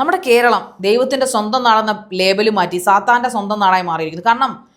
നമ്മുടെ കേരളം ദൈവത്തിന്റെ സ്വന്തം നാടെന്ന ലേബൽ മാറ്റി സാത്താന്റെ സ്വന്തം നാടായി മാറിയിരിക്കുന്നു. കാരണം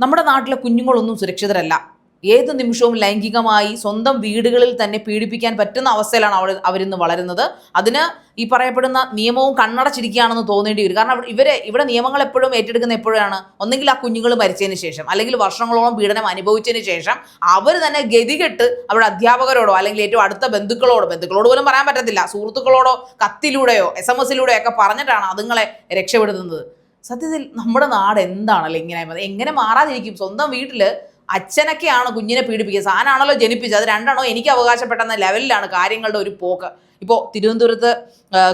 നമ്മുടെ നാട്ടിലെ കുഞ്ഞുങ്ങളൊന്നും സുരക്ഷിതരല്ല. ഏത് നിമിഷവും ലൈംഗികമായി സ്വന്തം വീടുകളിൽ തന്നെ പീഡിപ്പിക്കാൻ പറ്റുന്ന അവസ്ഥയിലാണ് അവൾ അവരിന്ന് വളരുന്നത്. അതിന് ഈ പറയപ്പെടുന്ന നിയമവും കണ്ണടച്ചിരിക്കുകയാണെന്ന് തോന്നേണ്ടി വരും. കാരണം ഇവരെ ഇവിടെ നിയമങ്ങൾ എപ്പോഴും ഏറ്റെടുക്കുന്ന എപ്പോഴാണ്? ഒന്നെങ്കിൽ ആ കുഞ്ഞുങ്ങൾ മരിച്ചതിന് ശേഷം അല്ലെങ്കിൽ വർഷങ്ങളോളം പീഡനം അനുഭവിച്ചതിന് ശേഷം അവർ തന്നെ ഗതികെട്ട് അവരുടെ അധ്യാപകരോടോ അല്ലെങ്കിൽ ഏറ്റവും അടുത്ത ബന്ധുക്കളോടോ ബന്ധുക്കളോട് പോലും പറയാൻ പറ്റത്തില്ല. സുഹൃത്തുക്കളോടോ കത്തിലൂടെയോ എസ് എം എസിലൂടെയോ ഒക്കെ പറഞ്ഞിട്ടാണ് അതുങ്ങളെ രക്ഷപ്പെടുത്തുന്നത് സത്യത്തിൽ നമ്മുടെ നാട് എന്താണല്ലോ ഇങ്ങനെ? എങ്ങനെ മാറാതിരിക്കും? സ്വന്തം വീട്ടിൽ അച്ഛനൊക്കെയാണ് കുഞ്ഞിനെ പീഡിപ്പിക്കുക സാധനമാണല്ലോ ജനിപ്പിച്ചത്. അത് രണ്ടാണോ എനിക്ക് അവകാശപ്പെട്ടെന്ന ലെവലിലാണ് കാര്യങ്ങളുടെ ഒരു പോക്ക്. ഇപ്പോൾ തിരുവനന്തപുരത്ത്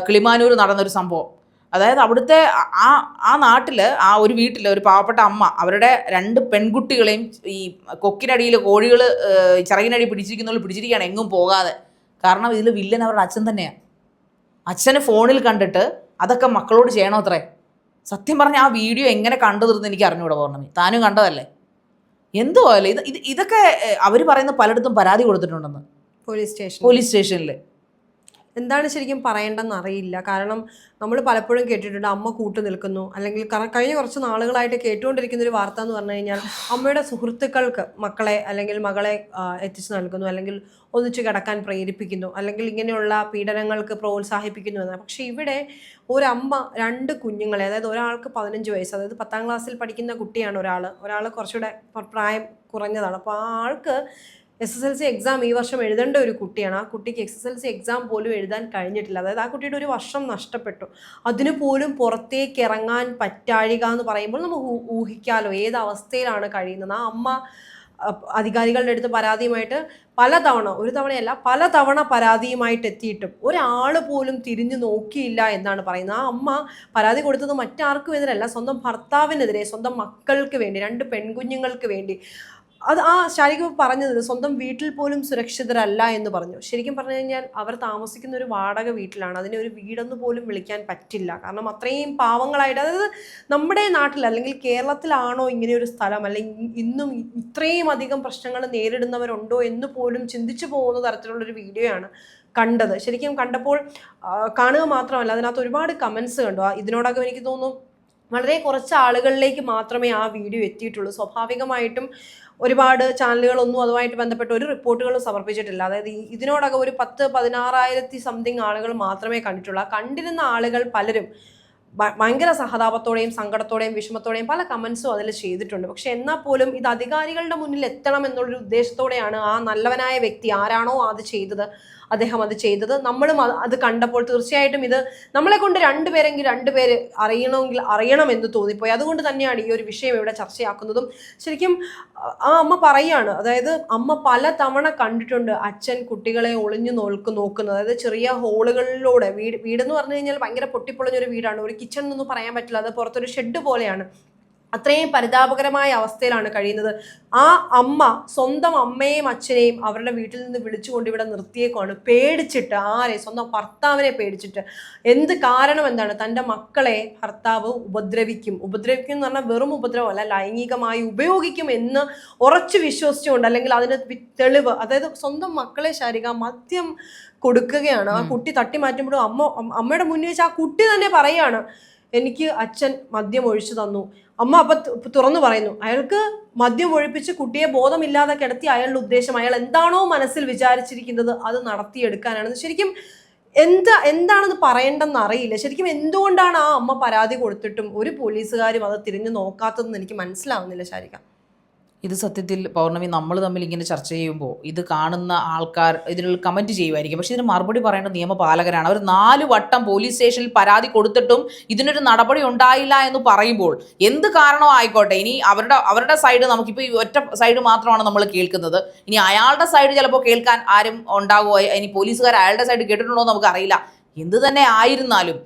കിളിമാനൂർ നടന്നൊരു സംഭവം. അതായത് അവിടുത്തെ ആ ആ നാട്ടിൽ ആ ഒരു വീട്ടിൽ ഒരു പാവപ്പെട്ട അമ്മ അവരുടെ രണ്ട് പെൺകുട്ടികളെയും ഈ കൊക്കിനടിയിൽ കോഴികൾ ചിറകിനടി പിടിച്ചിരിക്കുന്നവർ പിടിച്ചിരിക്കുകയാണ്. എങ്ങും പോകാതെ. കാരണം ഇതിൽ വില്ലൻ അവരുടെ അച്ഛൻ തന്നെയാണ് അച്ഛന് ഫോണിൽ കണ്ടിട്ട് അതൊക്കെ മക്കളോട് ചെയ്യണോ അത്രേ? സത്യം പറഞ്ഞാൽ ആ വീഡിയോ എങ്ങനെ കണ്ടു തീർന്ന് എനിക്ക് അറിഞ്ഞുകൂടെ പൗർണമി. താനും കണ്ടതല്ലേ? എന്തോ അല്ലേ? ഇത് ഇത് ഇതൊക്കെ അവർ പറയുന്ന പലയിടത്തും പരാതി കൊടുത്തിട്ടുണ്ടെന്ന്. പോലീസ് സ്റ്റേഷൻ പോലീസ് സ്റ്റേഷനിൽ എന്താണ് ശരിക്കും പറയേണ്ടതെന്ന് അറിയില്ല. കാരണം നമ്മൾ പലപ്പോഴും കേട്ടിട്ടുണ്ട് അമ്മ കൂട്ടു നിൽക്കുന്നു. അല്ലെങ്കിൽ കഴിഞ്ഞ കുറച്ച് നാളുകളായിട്ട് കേട്ടുകൊണ്ടിരിക്കുന്ന ഒരു വാർത്ത എന്ന് പറഞ്ഞു കഴിഞ്ഞാൽ അമ്മയുടെ സുഹൃത്തുക്കൾക്ക് മക്കളെ അല്ലെങ്കിൽ മകളെ എത്തിച്ചു നൽകുന്നു. അല്ലെങ്കിൽ ഒന്നിച്ചു കിടക്കാൻ പ്രേരിപ്പിക്കുന്നു. അല്ലെങ്കിൽ ഇങ്ങനെയുള്ള പീഡനങ്ങൾക്ക് പ്രോത്സാഹിപ്പിക്കുന്നു എന്നാണ്. പക്ഷെ ഇവിടെ ഒരമ്മ രണ്ട് കുഞ്ഞുങ്ങളെ അതായത് ഒരാൾക്ക് പതിനഞ്ച് വയസ്സ് അതായത് പത്താം ക്ലാസ്സിൽ പഠിക്കുന്ന കുട്ടിയാണ് ഒരാൾ ഒരാൾ കുറച്ചുകൂടെ പ്രായം കുറഞ്ഞതാണ്. അപ്പോൾ ആ ആൾക്ക് S S L C exam ഈ വർഷം എഴുതേണ്ട ഒരു കുട്ടിയാണ്. ആ കുട്ടിക്ക് S S L C exam പോലും എഴുതാൻ കഴിഞ്ഞിട്ടില്ല. അതായത് ആ കുട്ടിയുടെ ഒരു വർഷം നഷ്ടപ്പെട്ടു. അതിന് പോലും പുറത്തേക്ക് ഇറങ്ങാൻ പറ്റാഴിക എന്ന് പറയുമ്പോൾ നമുക്ക് ഊഹിക്കാലോ ഏത് അവസ്ഥയിലാണ് കഴിയുന്നത്. ആ അമ്മ അധികാരികളുടെ അടുത്ത് പരാതിയുമായിട്ട് പലതവണ ഒരു തവണയല്ല പലതവണ പരാതിയുമായിട്ട് എത്തിയിട്ടും ഒരാൾ പോലും തിരിഞ്ഞു നോക്കിയില്ല എന്നാണ് പറയുന്നത്. ആ അമ്മ പരാതി കൊടുത്തത് മറ്റാർക്കും എതിരല്ല സ്വന്തം ഭർത്താവിനെതിരെ സ്വന്തം മക്കൾക്ക് വേണ്ടി രണ്ട് പെൺകുഞ്ഞുങ്ങൾക്ക് വേണ്ടി. അത് ആ ശാരിക പറഞ്ഞത് സ്വന്തം വീട്ടിൽ പോലും സുരക്ഷിതരല്ല എന്ന് പറഞ്ഞു. ശരിക്കും പറഞ്ഞു കഴിഞ്ഞാൽ അവർ താമസിക്കുന്ന ഒരു വാടക വീട്ടിലാണ്. അതിനെ ഒരു വീടെന്ന് പോലും വിളിക്കാൻ പറ്റില്ല. കാരണം അത്രയും പാവങ്ങളായിട്ട് അതായത് നമ്മുടെ നാട്ടിൽ അല്ലെങ്കിൽ കേരളത്തിലാണോ ഇങ്ങനെ ഒരു സ്ഥലം? അല്ലെങ്കിൽ ഇന്നും ഇത്രയും അധികം പ്രശ്നങ്ങൾ നേരിടുന്നവരുണ്ടോ എന്ന് പോലും ചിന്തിച്ചു പോകുന്ന തരത്തിലുള്ളൊരു വീഡിയോ ആണ് കണ്ടത്. ശരിക്കും കണ്ടപ്പോൾ കാണുക മാത്രമല്ല അതിനകത്ത് ഒരുപാട് കമൻസ് കണ്ടു. ഇതിനോടൊക്കെ ഇതിനോടകം എനിക്ക് തോന്നുന്നു വളരെ കുറച്ച് ആളുകളിലേക്ക് മാത്രമേ ആ വീഡിയോ എത്തിയിട്ടുള്ളൂ. സ്വാഭാവികമായിട്ടും ഒരുപാട് ചാനലുകളൊന്നും അതുമായിട്ട് ബന്ധപ്പെട്ട് ഒരു റിപ്പോർട്ടുകളും സമർപ്പിച്ചിട്ടില്ല. അതായത് ഇതിനോടകം ഒരു പത്ത് പതിനാറായിരത്തി സംതിങ് ആളുകൾ മാത്രമേ കണ്ടിട്ടുള്ളൂ. കണ്ടിരുന്ന ആളുകൾ പലരും ഭയങ്കര സഹതാപത്തോടെയും സങ്കടത്തോടെയും വിഷമത്തോടെയും പല കമൻസും അതിൽ ചെയ്തിട്ടുണ്ട്. പക്ഷെ എന്നാൽ പോലും ഇത് അധികാരികളുടെ മുന്നിൽ എത്തണം എന്നുള്ളൊരു ഉദ്ദേശത്തോടെയാണ് ആ നല്ലവനായ വ്യക്തി ആരാണോ അത് ചെയ്തത്. അദ്ദേഹം അത് ചെയ്തത്. നമ്മളും അത് കണ്ടപ്പോൾ തീർച്ചയായിട്ടും ഇത് നമ്മളെ കൊണ്ട് രണ്ടുപേരെങ്കിൽ രണ്ടുപേര് അറിയണമെങ്കിൽ അറിയണം എന്ന് തോന്നിപ്പോയി. അതുകൊണ്ട് തന്നെയാണ് ഈ ഒരു വിഷയം ഇവിടെ ചർച്ചയാക്കുന്നതും. ശരിക്കും ആ അമ്മ പറയാണ് അതായത് അമ്മ പല തവണ കണ്ടിട്ടുണ്ട് അച്ഛൻ കുട്ടികളെ ഒളിഞ്ഞു നോക്ക് നോക്കുന്നത്. അതായത് ചെറിയ ഹോളുകളിലൂടെ വീട് വീടെന്ന് പറഞ്ഞു കഴിഞ്ഞാൽ ഭയങ്കര പൊട്ടിപ്പൊളിഞ്ഞൊരു വീടാണ്. ഒരു കിച്ചൺ എന്നൊന്നും പറയാൻ പറ്റില്ല. അത് പുറത്തൊരു ഷെഡ് പോലെയാണ്. അത്രയും പരിതാപകരമായ അവസ്ഥയിലാണ് കഴിയുന്നത്. ആ അമ്മ സ്വന്തം അമ്മയെയും അച്ഛനെയും അവരുടെ വീട്ടിൽ നിന്ന് വിളിച്ചുകൊണ്ട് ഇവിടെ നിർത്തിയേക്കുവാണ്. പേടിച്ചിട്ട് ആരെ? സ്വന്തം ഭർത്താവിനെ പേടിച്ചിട്ട്. എന്ത് കാരണം എന്താണ്? തന്റെ മക്കളെ ഭർത്താവ് ഉപദ്രവിക്കും. ഉപദ്രവിക്കും എന്ന് പറഞ്ഞാൽ വെറും ഉപദ്രവമല്ല ലൈംഗികമായി ഉപയോഗിക്കും എന്ന് ഉറച്ചു വിശ്വസിച്ചുകൊണ്ട് അല്ലെങ്കിൽ അതിന് തെളിവ് അതായത് സ്വന്തം മക്കളെ ശാരിക മദ്യം കൊടുക്കുകയാണ്. ആ കുട്ടി തട്ടി മാറ്റുമ്പോഴും അമ്മ അമ്മ- അമ്മയുടെ മുന്നിൽ വെച്ച് ആ കുട്ടി തന്നെ പറയാണ് എനിക്ക് അച്ഛൻ മദ്യം ഒഴിച്ചു തന്നു. അമ്മ അപ്പൊ തുറന്നു പറയുന്നു. അയാൾക്ക് മദ്യം ഒഴിപ്പിച്ച് കുട്ടിയെ ബോധമില്ലാതെ കിടത്തി അയാളുടെ ഉദ്ദേശം അയാൾ എന്താണോ മനസ്സിൽ വിചാരിച്ചിരിക്കുന്നത് അത് നടത്തിയെടുക്കാനാണ്. ശരിക്കും എന്താ എന്താണെന്ന് പറയേണ്ടെന്ന് അറിയില്ല. ശരിക്കും എന്തുകൊണ്ടാണ് ആ അമ്മ പരാതി കൊടുത്തിട്ടും ഒരു പോലീസുകാരും അത് തിരിഞ്ഞു നോക്കാത്തതെന്ന് എനിക്ക് മനസ്സിലാവുന്നില്ല ശാരിക. ഇത് സത്യത്തിൽ പൗർണമി നമ്മൾ തമ്മിൽ ഇങ്ങനെ ചർച്ച ചെയ്യുമ്പോൾ ഇത് കാണുന്ന ആൾക്കാർ ഇതിനുള്ള കമന്റ് ചെയ്യുമായിരിക്കും. പക്ഷേ ഇതിന് മറുപടി പറയേണ്ട നിയമപാലകരാണ്. അവർ നാല് വട്ടം പോലീസ് സ്റ്റേഷനിൽ പരാതി കൊടുത്തിട്ടും ഇതിനൊരു നടപടി ഉണ്ടായില്ല എന്ന് പറയുമ്പോൾ എന്ത് കാരണവും ആയിക്കോട്ടെ. ഇനി അവരുടെ അവരുടെ സൈഡ് നമുക്കിപ്പോൾ ഈ ഒറ്റ സൈഡ് മാത്രമാണ് നമ്മൾ കേൾക്കുന്നത്. ഇനി അയാളുടെ സൈഡ് ചിലപ്പോൾ കേൾക്കാൻ ആരും ഉണ്ടാകുമോ ഇനി പോലീസുകാർ അയാളുടെ സൈഡ് കേട്ടിട്ടുണ്ടോ എന്ന് നമുക്കറിയില്ല. എന്ത് തന്നെ ആയിരുന്നാലും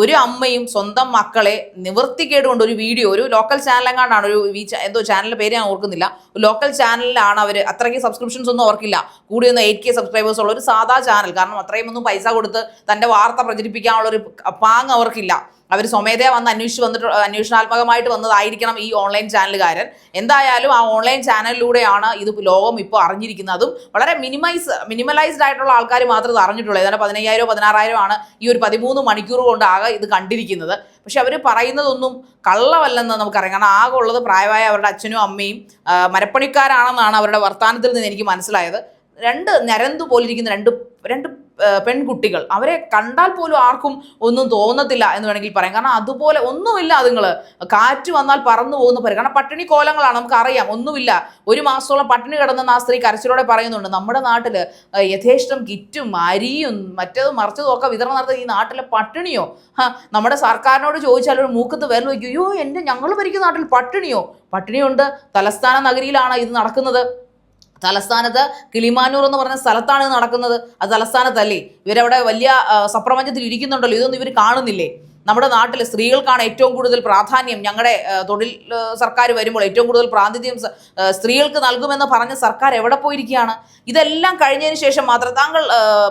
ഒരു അമ്മയും സ്വന്തം മക്കളെ നിവർത്തിക്കേട് കൊണ്ട് ഒരു വീഡിയോ ഒരു ലോക്കൽ ചാനലെങ്ങാണ്ടാണ് ഒരു എന്തോ ചാനലിന്റെ പേര് ഞാൻ ഓർക്കുന്നില്ല. ലോക്കൽ ചാനലിലാണ് അവർ അത്രയ്ക്ക് സബ്സ്ക്രിപ്ഷൻസ് ഒന്നും ഓർക്കില്ല. കൂടി ഒന്ന് എയ്റ്റ് കെ സബ്സ്ക്രൈബേഴ്സ് ഉള്ള ഒരു സാധാ ചാനൽ കാരണം അത്രയും ഒന്നും പൈസ കൊടുത്ത് തന്റെ വാർത്ത പ്രചരിപ്പിക്കാനുള്ള ഒരു പാങ് അവർക്കില്ല. അവർ സ്വമേധയാ വന്ന് അന്വേഷിച്ച് വന്നിട്ട് അന്വേഷണാത്മകമായിട്ട് വന്നതായിരിക്കണം ഈ ഓൺലൈൻ ചാനലുകാരൻ എന്തായാലും ആ ഓൺലൈൻ ചാനലിലൂടെയാണ് ഇത് ലോകം ഇപ്പോൾ അറിഞ്ഞിരിക്കുന്നത് വളരെ മിനിമൈസ് മിനിമലൈസ്ഡ് ആയിട്ടുള്ള ആൾക്കാർ മാത്രമേ ഇത് അറിഞ്ഞിട്ടുള്ളൂ. ഏതാണ്ട് പതിനയ്യായിരോ പതിനാറായിരോ ആണ് ഈ ഒരു പതിമൂന്ന് മണിക്കൂർ കൊണ്ട് ആകെ ഇത് കണ്ടിരിക്കുന്നത്. പക്ഷെ അവർ പറയുന്നതൊന്നും കള്ളമല്ലെന്ന് നമുക്കറിയാം. കാരണം ആകെ ഉള്ളത് പ്രായമായ അവരുടെ അച്ഛനും അമ്മയും മരപ്പണിക്കാരാണെന്നാണ് അവരുടെ വർത്തമാനത്തിൽ നിന്ന് എനിക്ക് മനസ്സിലായത്. രണ്ട് നരന്തു പോലിരിക്കുന്ന രണ്ട് രണ്ട് പെൺകുട്ടികൾ. അവരെ കണ്ടാൽ പോലും ആർക്കും ഒന്നും തോന്നത്തില്ല എന്ന് വേണമെങ്കിൽ പറയാം. കാരണം അതുപോലെ ഒന്നുമില്ല അതുങ്ങൾ കാറ്റ് വന്നാൽ പറന്നു പോകുന്ന പോലെ കാരണം പട്ടിണി കോലങ്ങളാണ് നമുക്ക് അറിയാം ഒന്നുമില്ല. ഒരു മാസത്തോളം പട്ടിണി കിടന്നെന്ന് ആ സ്ത്രീ കരച്ചിലോടെ പറയുന്നുണ്ട്. നമ്മുടെ നാട്ടിൽ യഥേഷ്ടം കിറ്റും അരിയും മറ്റേതും മറിച്ചതും ഒക്കെ വിതരണം നടത്തുന്ന ഈ നാട്ടിലെ പട്ടിണിയോ? നമ്മുടെ സർക്കാരിനോട് ചോദിച്ചാൽ ഒരു മൂക്കത്ത് വിരൽ വയ്ക്കും. അയ്യോ എന്റെ ഞങ്ങൾ ഭരിക്കുന്ന നാട്ടിൽ പട്ടിണിയോ? പട്ടിണിയുണ്ട്. തലസ്ഥാന നഗരിയിലാണ് ഇത് നടക്കുന്നത്. തലസ്ഥാനത്ത് കിളിമാനൂർ എന്ന് പറഞ്ഞ സ്ഥലത്താണ് നടക്കുന്നത്. അത് തലസ്ഥാനത്തല്ലേ? ഇവരവിടെ വലിയ സപ്രപഞ്ചത്തിൽ ഇരിക്കുന്നുണ്ടല്ലോ. ഇതൊന്നും ഇവർ കാണുന്നില്ലേ? നമ്മുടെ നാട്ടിൽ സ്ത്രീകൾക്കാണ് ഏറ്റവും കൂടുതൽ പ്രാധാന്യം ഞങ്ങളുടെ തൊഴിൽ സർക്കാർ വരുമ്പോൾ ഏറ്റവും കൂടുതൽ പ്രാതിനിധ്യം സ്ത്രീകൾക്ക് നൽകുമെന്ന് പറഞ്ഞ സർക്കാർ എവിടെ പോയിരിക്കുകയാണ്? ഇതെല്ലാം കഴിഞ്ഞതിന് ശേഷം മാത്രം താങ്കൾ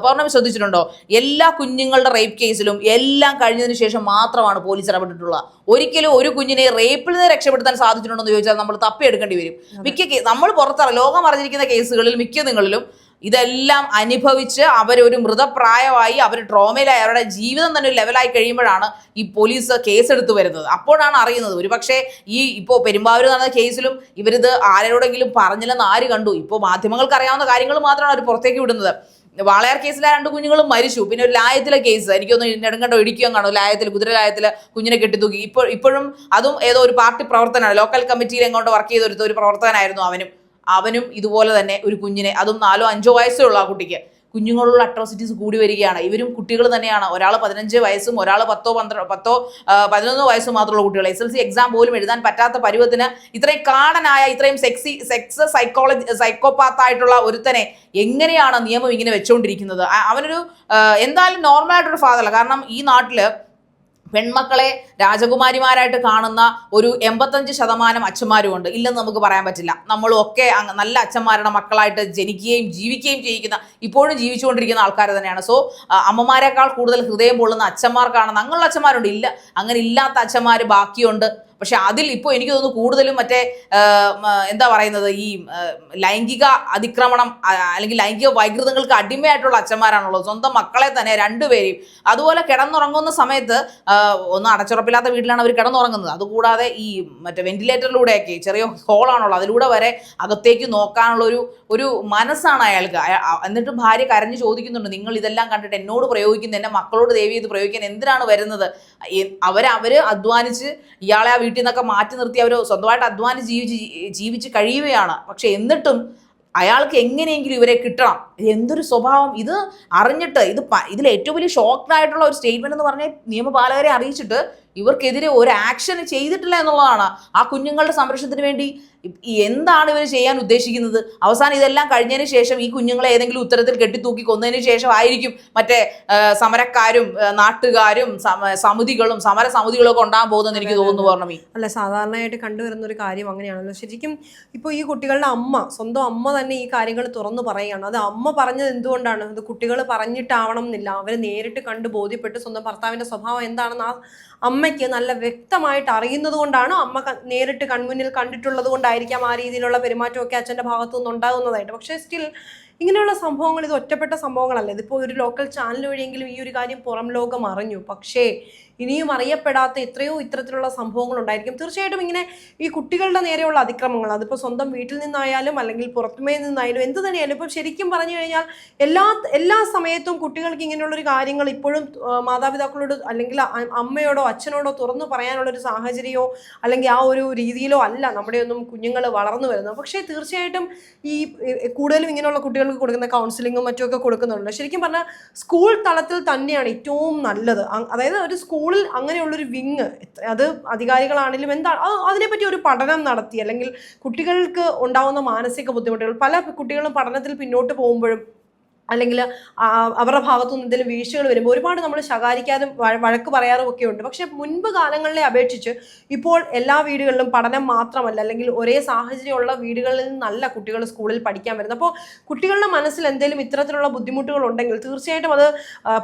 പൗർണമി ശ്രദ്ധിച്ചിട്ടുണ്ടോ? എല്ലാ കുഞ്ഞുങ്ങളുടെ റേപ്പ് കേസിലും എല്ലാം കഴിഞ്ഞതിന് ശേഷം മാത്രമാണ് പോലീസ് ഇടപെട്ടിട്ടുള്ളത്. ഒരിക്കലും ഒരു കുഞ്ഞിനെ റേപ്പിൽ നിന്ന് രക്ഷപ്പെടുത്താൻ സാധിച്ചിട്ടുണ്ടോ എന്ന് ചോദിച്ചാൽ നമ്മൾ തപ്പിയെടുക്കേണ്ടി വരും. മിക്ക കേ- നമ്മൾ പുറത്തറ ലോകം അറിഞ്ഞിരിക്കുന്ന കേസുകളിൽ മിക്ക നിങ്ങളിലും ഇതെല്ലാം അനുഭവിച്ച് അവരൊരു മൃതപ്രായമായി അവർ ട്രോമയിലായി അവരുടെ ജീവിതം തന്നെ ഒരു ലെവലായി കഴിയുമ്പോഴാണ് ഈ പോലീസ് കേസെടുത്ത് വരുന്നത്. അപ്പോഴാണ് അറിയുന്നത്. ഒരു പക്ഷേ ഈ ഇപ്പോൾ പെരുമ്പാവൂർ നടന്ന കേസിലും ഇവരിത് ആരോടെങ്കിലും പറഞ്ഞില്ലെന്ന് ആര് കണ്ടു? ഇപ്പോൾ മാധ്യമങ്ങൾക്ക് അറിയാവുന്ന കാര്യങ്ങൾ മാത്രമാണ് അവർ പുറത്തേക്ക് വിടുന്നത്. വാളയാർ കേസിലെ രണ്ട് കുഞ്ഞുങ്ങളും മരിച്ചു. പിന്നെ ഒരു ലായത്തിലെ കേസ്. എനിക്കൊന്ന് നെടുങ്കണ്ടോ ഇടിക്കുകയും കാണും. ലായത്തിൽ കുതിരലായത്തിൽ കുഞ്ഞിനെ കെട്ടിത്തൂക്കി. ഇപ്പോൾ ഇപ്പോഴും അതും ഏതോ ഒരു പാർട്ടി പ്രവർത്തനമാണ് ലോക്കൽ കമ്മിറ്റിയിൽ എങ്ങോട്ട് വർക്ക് ചെയ്ത ഒരു അവനും. അവനും ഇതുപോലെ തന്നെ ഒരു കുഞ്ഞിനെ അതും നാലോ അഞ്ചോ വയസ്സേ ഉള്ളൂ ആ കുട്ടിക്ക്. കുഞ്ഞുങ്ങളുള്ള അട്രോസിറ്റീസ് കൂടി വരികയാണ്. ഇവരും കുട്ടികൾ തന്നെയാണ്. ഒരാൾ പതിനഞ്ച് വയസ്സും ഒരാൾ പത്തോ പന്ത്രോ പത്തോ പതിനൊന്നോ വയസ്സും മാത്രമുള്ള കുട്ടികൾ എസ് എൽ സി എക്സാം പോലും എഴുതാൻ പറ്റാത്ത പരുവത്തിന് ഇത്രയും കാടനായ ഇത്രയും സെക്സി സെക്സ് സൈക്കോളജി സൈക്കോപാത്തായിട്ടുള്ള ഒരുത്തനെ എങ്ങനെയാണ് നിയമം ഇങ്ങനെ വെച്ചുകൊണ്ടിരിക്കുന്നത് അവനൊരു എന്തായാലും നോർമലായിട്ടൊരു ഫാദറല്ല കാരണം ഈ നാട്ടിൽ പെൺമക്കളെ രാജകുമാരിമാരായിട്ട് കാണുന്ന ഒരു എൺപത്തഞ്ച് ശതമാനം അച്ഛന്മാരുമുണ്ട് ഇല്ലെന്ന് നമുക്ക് പറയാൻ പറ്റില്ല. നമ്മളൊക്കെ നല്ല അച്ഛന്മാരുടെ മക്കളായിട്ട് ജനിക്കുകയും ജീവിക്കുകയും ചെയ്യിക്കുന്ന ഇപ്പോഴും ജീവിച്ചുകൊണ്ടിരിക്കുന്ന ആൾക്കാർ തന്നെയാണ്. സോ അമ്മമാരെക്കാൾ കൂടുതൽ ഹൃദയം പൊള്ളുന്ന അച്ഛന്മാർക്കാണെന്ന് അങ്ങനെയുള്ള അച്ഛന്മാരുണ്ട്. ഇല്ല അങ്ങനെ ഇല്ലാത്ത അച്ഛന്മാർ ബാക്കിയുണ്ട്. പക്ഷെ അതിൽ ഇപ്പോൾ എനിക്ക് തോന്നുന്നു കൂടുതലും മറ്റേ എന്താ പറയുന്നത് ഈ ലൈംഗിക അതിക്രമണം അല്ലെങ്കിൽ ലൈംഗിക വൈകൃതങ്ങൾക്ക് അടിമയായിട്ടുള്ള അച്ഛന്മാരാണുള്ളത് സ്വന്തം മക്കളെ തന്നെ രണ്ടുപേരെയും. അതുപോലെ കിടന്നുറങ്ങുന്ന സമയത്ത് ഒന്ന് അടച്ചുറപ്പില്ലാത്ത വീട്ടിലാണ് അവർ കിടന്നുറങ്ങുന്നത്. അതുകൂടാതെ ഈ മറ്റേ വെന്റിലേറ്ററിലൂടെയൊക്കെ ചെറിയ ഹോളാണുള്ളത് അതിലൂടെ വരെ അകത്തേക്ക് നോക്കാനുള്ള ഒരു ഒരു മനസ്സാണ് അയാൾക്ക്. അയ- എന്നിട്ട് ഭാര്യ കരഞ്ഞു ചോദിക്കുന്നുണ്ട് നിങ്ങൾ ഇതെല്ലാം കണ്ടിട്ട് എന്നോട് പ്രയോഗിക്കുന്ന? എന്റെ മക്കളോട് ദേവി ഇത് പ്രയോഗിക്കാൻ എന്തിനാണ് വരുന്നത്? അവരവർ അവർ അവർ അധ്വാനിച്ച് ഇയാളെ ആ വീട്ടിൽ നിന്നൊക്കെ മാറ്റി നിർത്തി അവർ സ്വന്തമായിട്ട് അധ്വാനിച്ച് ജീവിച്ച് ജീവിച്ച് കഴിയുകയാണ്. പക്ഷെ എന്നിട്ടും അയാൾക്ക് എങ്ങനെയെങ്കിലും ഇവരെ കിട്ടണം. എന്തൊരു സ്വഭാവം? ഇത് അറിഞ്ഞിട്ട് ഇത് ഇതിൽ ഏറ്റവും വലിയ ഷോക്ക്ഡ് ആയിട്ടുള്ള ഒരു സ്റ്റേറ്റ്മെന്റ് എന്ന് പറഞ്ഞാൽ നിയമപാലകരെ അറിയിച്ചിട്ട് ഇവർക്കെതിരെ ഒരു ആക്ഷൻ ചെയ്തിട്ടില്ല എന്നുള്ളതാണ് ആ കുഞ്ഞുങ്ങളുടെ സംരക്ഷണത്തിന് വേണ്ടി. എന്താണ് ഇവർ ചെയ്യാൻ ഉദ്ദേശിക്കുന്നത്? അവസാനം ഇതെല്ലാം കഴിഞ്ഞതിന് ശേഷം ഈ കുഞ്ഞുങ്ങളെ ഏതെങ്കിലും ഉത്തരത്തിൽ കെട്ടിത്തൂക്കി കൊന്നതിന് ശേഷം ആയിരിക്കും മറ്റേ സമരക്കാരും നാട്ടുകാരും സമ- സമിതികളും സമര സമിതികളും ഒക്കെ ഉണ്ടാകാൻ പോകുന്നതെന്ന് എനിക്ക് തോന്നുന്നു പറഞ്ഞു അല്ല സാധാരണയായിട്ട് കണ്ടുവരുന്ന ഒരു കാര്യം അങ്ങനെയാണല്ലോ. ശരിക്കും ഇപ്പോൾ ഈ കുട്ടികളുടെ അമ്മ സ്വന്തം അമ്മ തന്നെ ഈ കാര്യങ്ങൾ തുറന്നു പറയുകയാണ്. അത് അമ്മ പറഞ്ഞത് എന്തുകൊണ്ടാണ്? അത് കുട്ടികൾ പറഞ്ഞിട്ടാവണം എന്നില്ല. അവർ നേരിട്ട് കണ്ട് ബോധ്യപ്പെട്ട് സ്വന്തം ഭർത്താവിന്റെ സ്വഭാവം എന്താണെന്ന് ആ അമ്മയ്ക്ക് നല്ല വ്യക്തമായിട്ട് അറിയുന്നത് കൊണ്ടാണ് അമ്മ നേരിട്ട് കൺമുന്നിൽ കണ്ടിട്ടുള്ളത് കൊണ്ടായിരിക്കാം ആ രീതിയിലുള്ള പെരുമാറ്റമൊക്കെ അച്ഛന്റെ ഭാഗത്തു നിന്ന് ഉണ്ടാകുന്നതായിട്ട് പക്ഷേ സ്റ്റിൽ ഇങ്ങനെയുള്ള സംഭവങ്ങൾ ഇത് ഒറ്റപ്പെട്ട സംഭവങ്ങളല്ല. ഇതിപ്പോൾ ഒരു ലോക്കൽ ചാനൽ വഴിയെങ്കിലും ഈ ഒരു കാര്യം പുറം ലോകം അറിഞ്ഞു. പക്ഷേ ഇനിയും അറിയപ്പെടാത്ത എത്രയോ ഇത്തരത്തിലുള്ള സംഭവങ്ങൾ ഉണ്ടായിരിക്കും. തീർച്ചയായിട്ടും ഇങ്ങനെ ഈ കുട്ടികളുടെ നേരെയുള്ള അതിക്രമങ്ങൾ അതിപ്പോൾ സ്വന്തം വീട്ടിൽ നിന്നായാലും അല്ലെങ്കിൽ പുറത്തുമേ നിന്നായാലും എന്ത് തന്നെയായാലും ഇപ്പം ശരിക്കും പറഞ്ഞു കഴിഞ്ഞാൽ എല്ലാ എല്ലാ സമയത്തും കുട്ടികൾക്ക് ഇങ്ങനെയുള്ളൊരു കാര്യങ്ങൾ ഇപ്പോഴും മാതാപിതാക്കളോട് അല്ലെങ്കിൽ അമ്മയോടോ അച്ഛനോടോ തുറന്നു പറയാനുള്ളൊരു സാഹചര്യമോ അല്ലെങ്കിൽ ആ ഒരു രീതിയിലോ അല്ല നമ്മുടെയൊന്നും കുഞ്ഞുങ്ങൾ വളർന്നു വരുന്നത്. പക്ഷേ തീർച്ചയായിട്ടും ഈ കൂടുതലും ഇങ്ങനെയുള്ള കുട്ടികൾക്ക് കൊടുക്കുന്ന കൗൺസിലിങ്ങും മറ്റുമൊക്കെ കൊടുക്കുന്നുണ്ട്. ശരിക്കും പറഞ്ഞാൽ സ്കൂൾ തലത്തിൽ തന്നെയാണ് ഏറ്റവും നല്ലത്. അതായത് ഒരു സ്കൂളിൽ അങ്ങനെയുള്ളൊരു വിങ് അത് അധികാരികളാണെങ്കിലും എന്താണ് അതിനെപ്പറ്റി ഒരു പഠനം നടത്തി അല്ലെങ്കിൽ കുട്ടികൾക്ക് ഉണ്ടാകുന്ന മാനസിക ബുദ്ധിമുട്ടുകൾ പല കുട്ടികളും പഠനത്തിൽ പിന്നോട്ട് പോകുമ്പോഴും അല്ലെങ്കിൽ അവരുടെ ഭാഗത്തുനിന്ന് എന്തെങ്കിലും വീഴ്ചകൾ വരുമ്പോൾ ഒരുപാട് നമ്മൾ ശകാരിക്കാനും വഴക്ക് പറയാറും ഒക്കെ ഉണ്ട്. പക്ഷെ മുൻപ് കാലങ്ങളിലെ അപേക്ഷിച്ച് ഇപ്പോൾ എല്ലാ വീടുകളിലും പഠനം മാത്രമല്ല അല്ലെങ്കിൽ ഒരേ സാഹചര്യമുള്ള വീടുകളിൽ നിന്നല്ല കുട്ടികൾ സ്കൂളിൽ പഠിക്കാൻ വരുന്നത്. അപ്പോൾ കുട്ടികളുടെ മനസ്സിൽ എന്തെങ്കിലും ഇത്തരത്തിലുള്ള ബുദ്ധിമുട്ടുകൾ ഉണ്ടെങ്കിൽ തീർച്ചയായിട്ടും അത്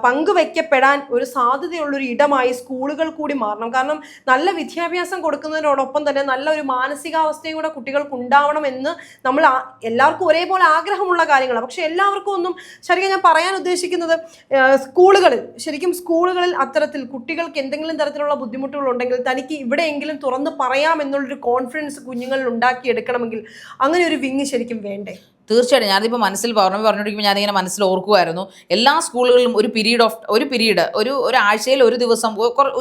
പങ്കുവയ്ക്കപ്പെടാൻ ഒരു സാധ്യതയുള്ളൊരു ഇടമായി സ്കൂളുകൾ കൂടി മാറണം. കാരണം നല്ല വിദ്യാഭ്യാസം കൊടുക്കുന്നതിനോടൊപ്പം തന്നെ നല്ല ഒരു മാനസികാവസ്ഥയും കൂടെ കുട്ടികൾക്ക് ഉണ്ടാവണം എന്ന് നമ്മൾ എല്ലാവർക്കും ഒരേപോലെ ആഗ്രഹമുള്ള കാര്യങ്ങളാണ്. പക്ഷെ എല്ലാവർക്കും ഒന്നും ശരിക്കും ഞാൻ പറയാൻ ഉദ്ദേശിക്കുന്നത് സ്കൂളുകളിൽ ശരിക്കും സ്കൂളുകളിൽ അത്തരത്തിൽ കുട്ടികൾക്ക് എന്തെങ്കിലും തരത്തിലുള്ള ബുദ്ധിമുട്ടുകൾ ഉണ്ടെങ്കിൽ തനിക്ക് ഇവിടെയെങ്കിലും തുറന്ന് പറയാം എന്നുള്ളൊരു കോൺഫിഡൻസ് കുഞ്ഞുങ്ങളിൽ ഉണ്ടാക്കിയെടുക്കണമെങ്കിൽ അങ്ങനെ ഒരു വിങ് ശരിക്കും വേണ്ടേ? തീർച്ചയായിട്ടും. ഞാനിപ്പോൾ മനസ്സിൽ പറഞ്ഞു പറഞ്ഞുകൊണ്ടിരിക്കുമ്പോൾ ഞാനിങ്ങനെ മനസ്സിൽ ഓർക്കുമായിരുന്നു എല്ലാ സ്കൂളുകളിലും ഒരു പീരീഡ് ഓഫ് ഒരു പീരീഡ് ഒരു ഒരാഴ്ചയിൽ ഒരു ദിവസം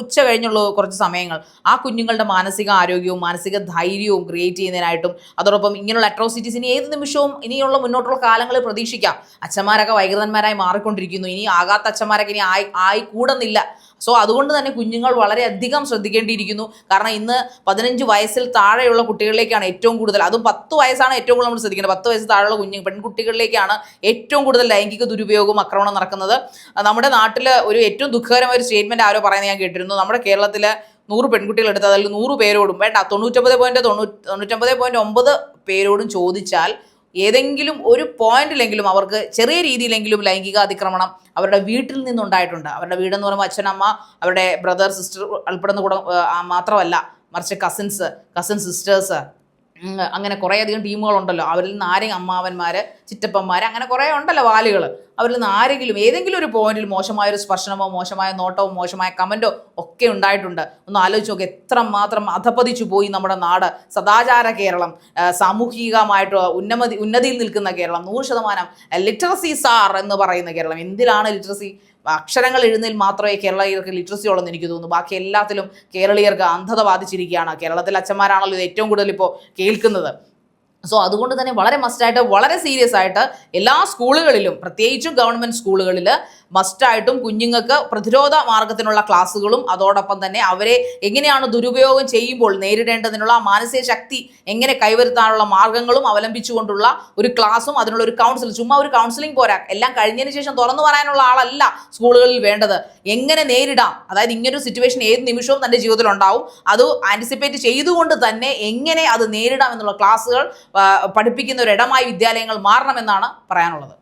ഉച്ച കഴിഞ്ഞുള്ള കുറച്ച് സമയങ്ങൾ ആ കുഞ്ഞുങ്ങളുടെ മാനസിക ആരോഗ്യവും മാനസിക ധൈര്യവും ക്രിയേറ്റ് ചെയ്യുന്നതിനായിട്ടും അതോടൊപ്പം ഇങ്ങനെയുള്ള അട്രോസിറ്റീസ് ഇനി ഏത് നിമിഷവും ഇനിയുള്ള മുന്നോട്ടുള്ള കാലങ്ങളിൽ പ്രതീക്ഷിക്കാം. അച്ഛന്മാരൊക്കെ വൈകൃതന്മാരായി മാറിക്കൊണ്ടിരിക്കുന്നു. ഇനി ആകാത്ത അച്ഛന്മാരൊക്കെ ഇനി ആയി ആയി കൂടുന്നില്ല സോ അതുകൊണ്ട് തന്നെ കുഞ്ഞുങ്ങൾ വളരെയധികം ശ്രദ്ധിക്കേണ്ടിയിരിക്കുന്നു. കാരണം ഇന്ന് പതിനഞ്ച് വയസ്സിൽ താഴെയുള്ള കുട്ടികളിലേക്കാണ് ഏറ്റവും കൂടുതൽ. അതും പത്ത് വയസ്സാണ് ഏറ്റവും കൂടുതൽ നമ്മൾ ശ്രദ്ധിക്കേണ്ടത്. പത്ത് വയസ്സ് താഴെയുള്ള കുഞ്ഞു പെൺകുട്ടികളിലേക്കാണ് ഏറ്റവും കൂടുതൽ ലൈംഗിക ദുരുപയോഗവും ആക്രമണം നടക്കുന്നത്. നമ്മുടെ നാട്ടിൽ ഒരു ഏറ്റവും ദുഃഖകരമായ ഒരു സ്റ്റേറ്റ്മെന്റ് ആരോ പറയുന്നത് ഞാൻ കേട്ടിരുന്നു. നമ്മുടെ കേരളത്തിൽ നൂറ് പെൺകുട്ടികൾ എടുത്ത് അതിൽ നൂറ് പേരോടും വേണ്ട തൊണ്ണൂറ്റൊമ്പത് പോയിന്റ് തൊണ്ണൂറ്റി തൊണ്ണൂറ്റൊമ്പത് പോയിന്റ് ഒമ്പത് പേരോടും ചോദിച്ചാൽ ഏതെങ്കിലും ഒരു പോയിന്റിലെങ്കിലും അവർക്ക് ചെറിയ രീതിയിലെങ്കിലും ലൈംഗിക അതിക്രമണം അവരുടെ വീട്ടിൽ നിന്നുണ്ടായിട്ടുണ്ട്. അവരുടെ വീടെന്ന് പറയുമ്പോൾ അച്ഛനമ്മ അവരുടെ ബ്രദർ സിസ്റ്റർ ഉൾപ്പെടുന്ന കൂടെ മാത്രമല്ല മറിച്ച് കസിൻസ് കസിൻ സിസ്റ്റേഴ്സ് അങ്ങനെ കുറേയധികം ടീമുകളുണ്ടല്ലോ അവരിൽ നിന്ന് ആരെയും അമ്മാവന്മാർ ചിറ്റപ്പന്മാർ അങ്ങനെ കുറേ ഉണ്ടല്ലോ വാലുകൾ അവരിൽ നിന്ന് ആരെങ്കിലും ഏതെങ്കിലും ഒരു പോയിന്റിൽ മോശമായ ഒരു സ്പർശനമോ മോശമായ നോട്ടമോ മോശമായ കമന്റോ ഒക്കെ ഉണ്ടായിട്ടുണ്ട്. ഒന്ന് ആലോചിച്ച് നോക്കുക എത്ര മാത്രം അധപ്പതിച്ചു പോയി നമ്മുടെ നാട്. സദാചാര കേരളം സാമൂഹികമായിട്ട് ഉന്നമതി ഉന്നതിയിൽ നിൽക്കുന്ന കേരളം നൂറ് ശതമാനം ലിറ്ററസി സാർ എന്ന് പറയുന്ന കേരളം. എന്തിനാണ് ലിറ്ററസി അക്ഷരങ്ങൾ എഴുന്നതിൽ മാത്രമേ കേരളീയർക്ക് ലിറ്ററസി ഉള്ളെന്ന് എനിക്ക് തോന്നുന്നു. ബാക്കി എല്ലാത്തിലും കേരളീയർക്ക് അന്ധത ബാധിച്ചിരിക്കുകയാണ്. കേരളത്തിലെ അച്ഛന്മാരാണല്ലോ ഇത് ഏറ്റവും കൂടുതൽ ഇപ്പോൾ കേൾക്കുന്നത്. സോ അതുകൊണ്ട് തന്നെ വളരെ മസ്റ്റായിട്ട് വളരെ സീരിയസ് ആയിട്ട് എല്ലാ സ്കൂളുകളിലും പ്രത്യേകിച്ചും ഗവൺമെന്റ് സ്കൂളുകളിൽ മസ്റ്റായിട്ടും കുഞ്ഞുങ്ങൾക്ക് പ്രതിരോധ മാർഗത്തിനുള്ള ക്ലാസ്സുകളും അതോടൊപ്പം തന്നെ അവരെ എങ്ങനെയാണ് ദുരുപയോഗം ചെയ്യുമ്പോൾ നേരിടേണ്ടതിനുള്ള മാനസിക ശക്തി എങ്ങനെ കൈവരുത്താനുള്ള മാർഗങ്ങളും അവലംബിച്ചുകൊണ്ടുള്ള ഒരു ക്ലാസ്സും അതിനുള്ള ഒരു കൗൺസിൽ ചുമ്മാ ഒരു കൗൺസിലിംഗ് പോരാ. എല്ലാം കഴിഞ്ഞതിന് ശേഷം തുറന്നു പറയാനുള്ള ആളല്ല സ്കൂളുകളിൽ വേണ്ടത്. എങ്ങനെ നേരിടാം? അതായത് ഇങ്ങനൊരു സിറ്റുവേഷൻ ഏത് നിമിഷവും തന്റെ ജീവിതത്തിൽ ഉണ്ടാവും. അത് ആന്റിസിപ്പേറ്റ് ചെയ്തുകൊണ്ട് തന്നെ എങ്ങനെ അത് നേരിടാം എന്നുള്ള ക്ലാസ്സുകൾ പഠിപ്പിക്കുന്ന ഒരു ഇടമായി വിദ്യാലയങ്ങൾ മാറണമെന്നാണ് പറയാനുള്ളത്.